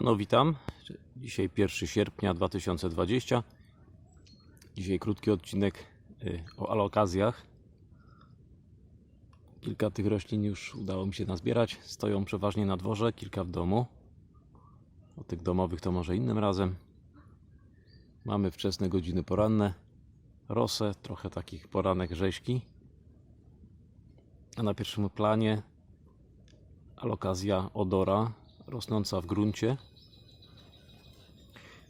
No witam. Dzisiaj 1 sierpnia 2020. Dzisiaj krótki odcinek y, o alokazjach. Kilka tych roślin już udało mi się nazbierać. Stoją przeważnie na dworze, kilka w domu. O tych domowych to może innym razem. Mamy wczesne godziny poranne. Rosę, trochę takich poranek rzeźki. A na pierwszym planie alokazja odora rosnąca w gruncie.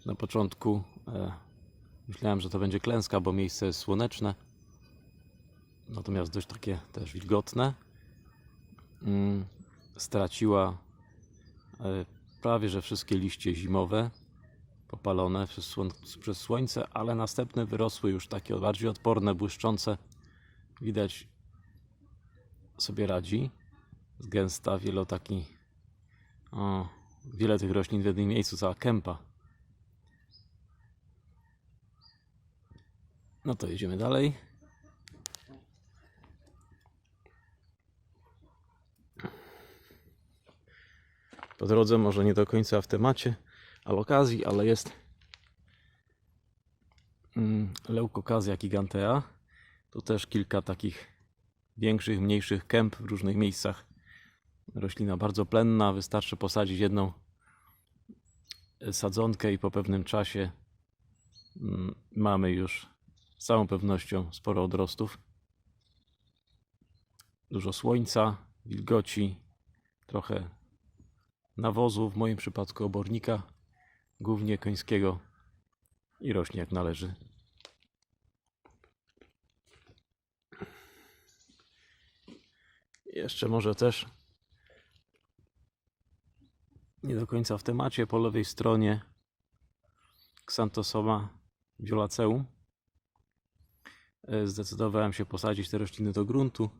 Na początku e, myślałem, że to będzie klęska, bo miejsce jest słoneczne, natomiast dość takie też wilgotne. Mm, straciła e, prawie że wszystkie liście zimowe, popalone przez, słońce, ale następne wyrosły już takie bardziej odporne, błyszczące. Widać sobie radzi. Gęsta, wielotaki o, wiele tych roślin w jednym miejscu, cała kępa. No to jedziemy dalej. Po drodze może nie do końca w temacie alokazji, ale jest mm, leukokazja gigantea. Tu też kilka takich większych, mniejszych kęp w różnych miejscach Roślina bardzo plenna, wystarczy posadzić jedną sadzonkę i po pewnym czasie mm, mamy już z całą pewnością sporo odrostów. Dużo słońca, wilgoci, trochę nawozu, w moim przypadku obornika, głównie końskiego i rośnie jak należy. Jeszcze może też nie do końca w temacie. Po lewej stronie Xanthosoma violaceum. E, Zdecydowałem się posadzić te rośliny do gruntu.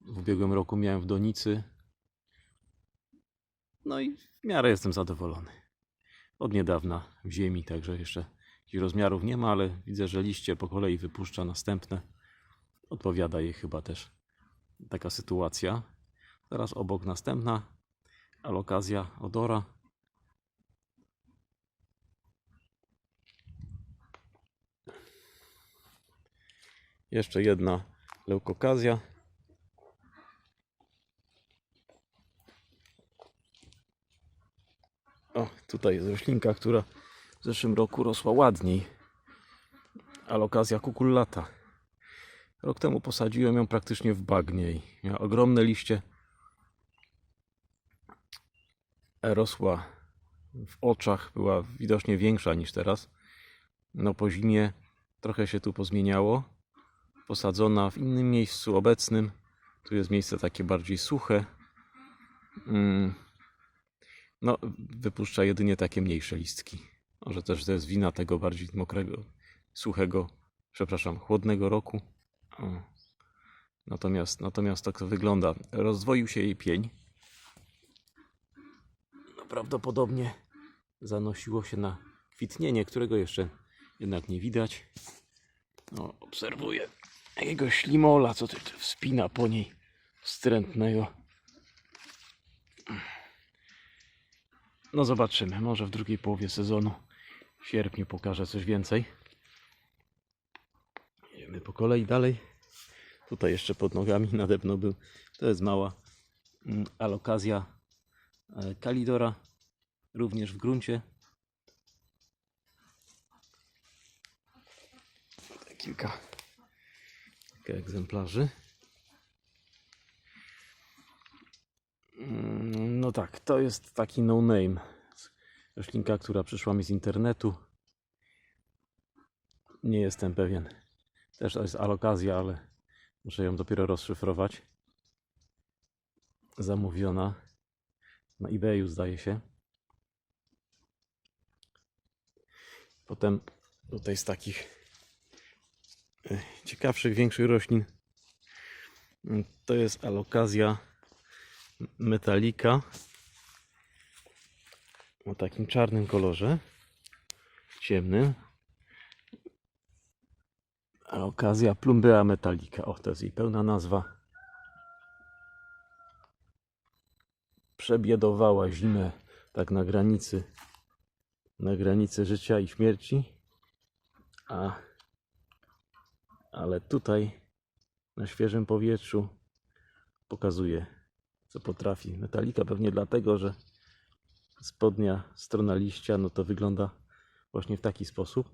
W ubiegłym roku miałem w donicy. No i w miarę jestem zadowolony. Od niedawna w ziemi, także jeszcze rozmiarów nie ma, ale widzę, że liście po kolei wypuszcza następne. Odpowiada jej chyba też taka sytuacja. Teraz obok następna alokazja odora. Jeszcze jedna leukokazja. O, tutaj jest roślinka, która w zeszłym roku rosła ładniej. Alokazja kukullata. Rok temu posadziłem ją praktycznie w bagnie i miała ogromne liście rosła w oczach, była widocznie większa niż teraz. No po zimie trochę się tu pozmieniało. Posadzona w innym miejscu obecnym. Tu jest miejsce takie bardziej suche. Mm. No, wypuszcza jedynie takie mniejsze listki. Może też to jest wina tego bardziej mokrego, suchego, przepraszam, chłodnego roku. Natomiast, natomiast tak to wygląda. Rozdwoił się jej pień prawdopodobnie zanosiło się na kwitnienie, którego jeszcze jednak nie widać. No, obserwuję jakiegoś ślimola, co ty wspina po niej wstrętnego. No zobaczymy, może w drugiej połowie sezonu, w sierpniu pokażę coś więcej. Idziemy po kolei dalej. Tutaj jeszcze pod nogami nade był, to jest mała mm, alokazja Kalidora również w gruncie. Kilka, kilka egzemplarzy. Mm, No tak, to jest taki no name. Roślinka, która przyszła mi z internetu. Nie jestem pewien. Też to jest alokazja, ale muszę ją dopiero rozszyfrować. Zamówiona na eBayu zdaje się. Potem tutaj z takich e, ciekawszych, większych roślin mm, to jest alokazja metalika o takim czarnym kolorze ciemnym alokazja plumbea metallica o to jest jej pełna nazwa przebiedowała zimę tak na granicy, na granicy życia i śmierci. A, ale tutaj na świeżym powietrzu pokazuje, co potrafi. Metalika pewnie dlatego, że spodnia strona liścia, no to wygląda właśnie w taki sposób.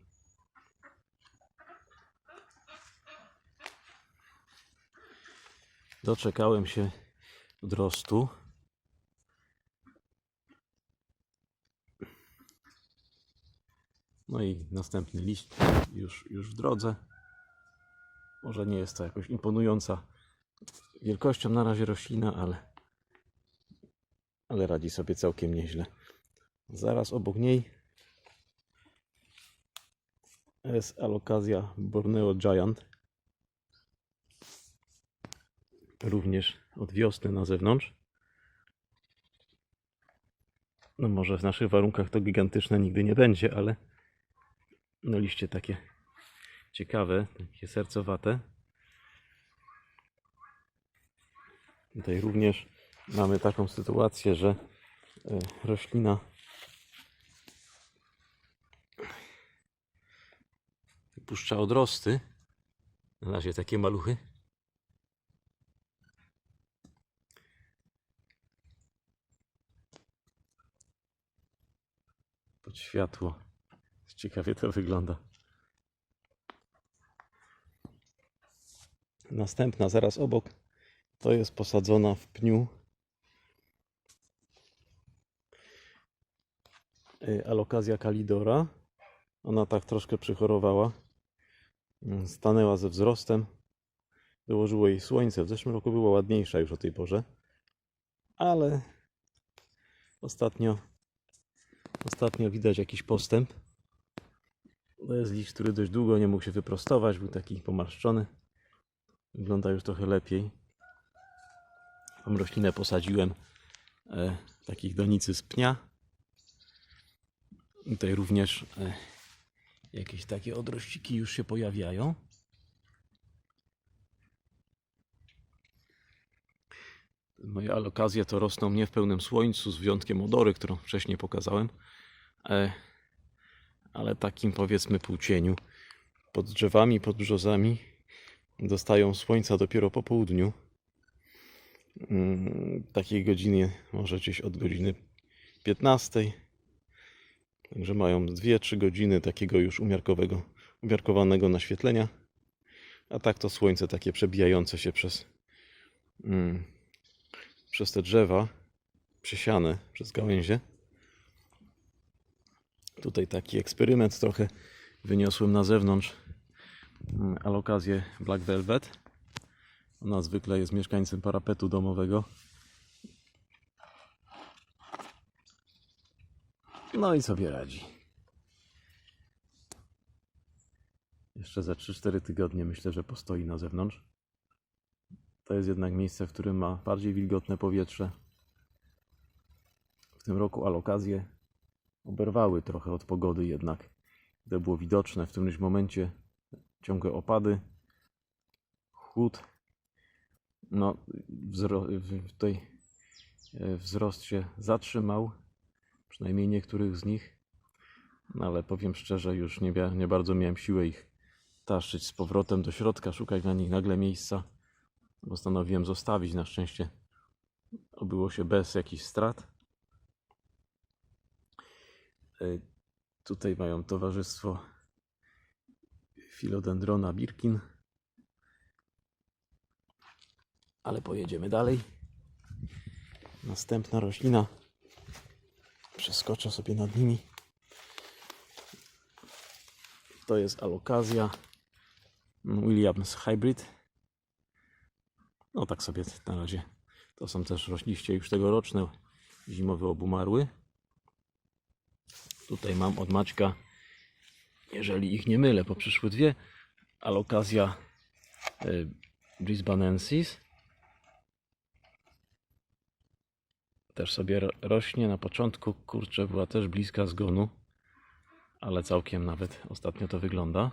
Doczekałem się wzrostu. No i następny liść już, już w drodze. Może nie jest to jakoś imponująca wielkością na razie roślina, ale, ale radzi sobie całkiem nieźle. Zaraz obok niej jest alokazja Borneo Giant. Również od wiosny na zewnątrz. No może w naszych warunkach to gigantyczne nigdy nie będzie, ale no liście takie ciekawe, takie sercowate. Tutaj również mamy taką sytuację, że e, roślina puszcza odrosty. Na razie takie maluchy. Pod światło. Ciekawie to wygląda. Następna zaraz obok to jest posadzona w pniu y, alokazja kalidora. Ona tak troszkę przychorowała. Mm, Stanęła ze wzrostem. Dołożyło jej słońce. W zeszłym roku była ładniejsza już o tej porze. Ale ostatnio ostatnio widać jakiś postęp. To jest liść, który dość długo nie mógł się wyprostować. Był taki pomarszczony. Wygląda już trochę lepiej. Tą roślinę posadziłem e, takich donicy z pnia. Tutaj również e, jakieś takie odrościki już się pojawiają. Moje alokazje to rosną nie w pełnym słońcu, z wyjątkiem odory, którą wcześniej pokazałem, e, ale takim powiedzmy półcieniu. Pod drzewami, pod brzozami dostają słońca dopiero po południu. Mm, Takiej godziny, może gdzieś od godziny 15. Także mają 2-3 godziny takiego już umiarkowego, umiarkowanego naświetlenia. A tak to słońce takie przebijające się przez, mm, przez te drzewa, przesiane przez gałęzie. Tutaj taki eksperyment trochę wyniosłem na zewnątrz mm, alokazję Black Velvet. Ona zwykle jest mieszkańcem parapetu domowego. No i sobie radzi. Jeszcze za 3-4 tygodnie myślę, że postoi na zewnątrz. To jest jednak miejsce, w którym ma bardziej wilgotne powietrze. W tym roku alokazje oberwały trochę od pogody jednak. To było widoczne w którymś momencie ciągłe opady, chłód. No, wzro- tutaj e, wzrost się zatrzymał, przynajmniej niektórych z nich. No, ale powiem szczerze, już nie, nie bardzo miałem siłę ich taszczyć z powrotem do środka, szukać na nich nagle miejsca. Postanowiłem zostawić. Na szczęście obyło się bez jakichś strat. E, Tutaj mają towarzystwo Philodendrona Birkin. Ale pojedziemy dalej. Następna roślina. Przeskoczę sobie nad nimi. To jest alokazja Williams Hybrid. No tak sobie na razie. To są też rośliście już tegoroczne. Zimowy obumarły. Tutaj mam od Maćka, jeżeli ich nie mylę, bo przyszły dwie. Alokazja y, Brisbanensis. Też sobie ro- rośnie. Na początku, kurczę, była też bliska zgonu. Ale całkiem nawet ostatnio to wygląda.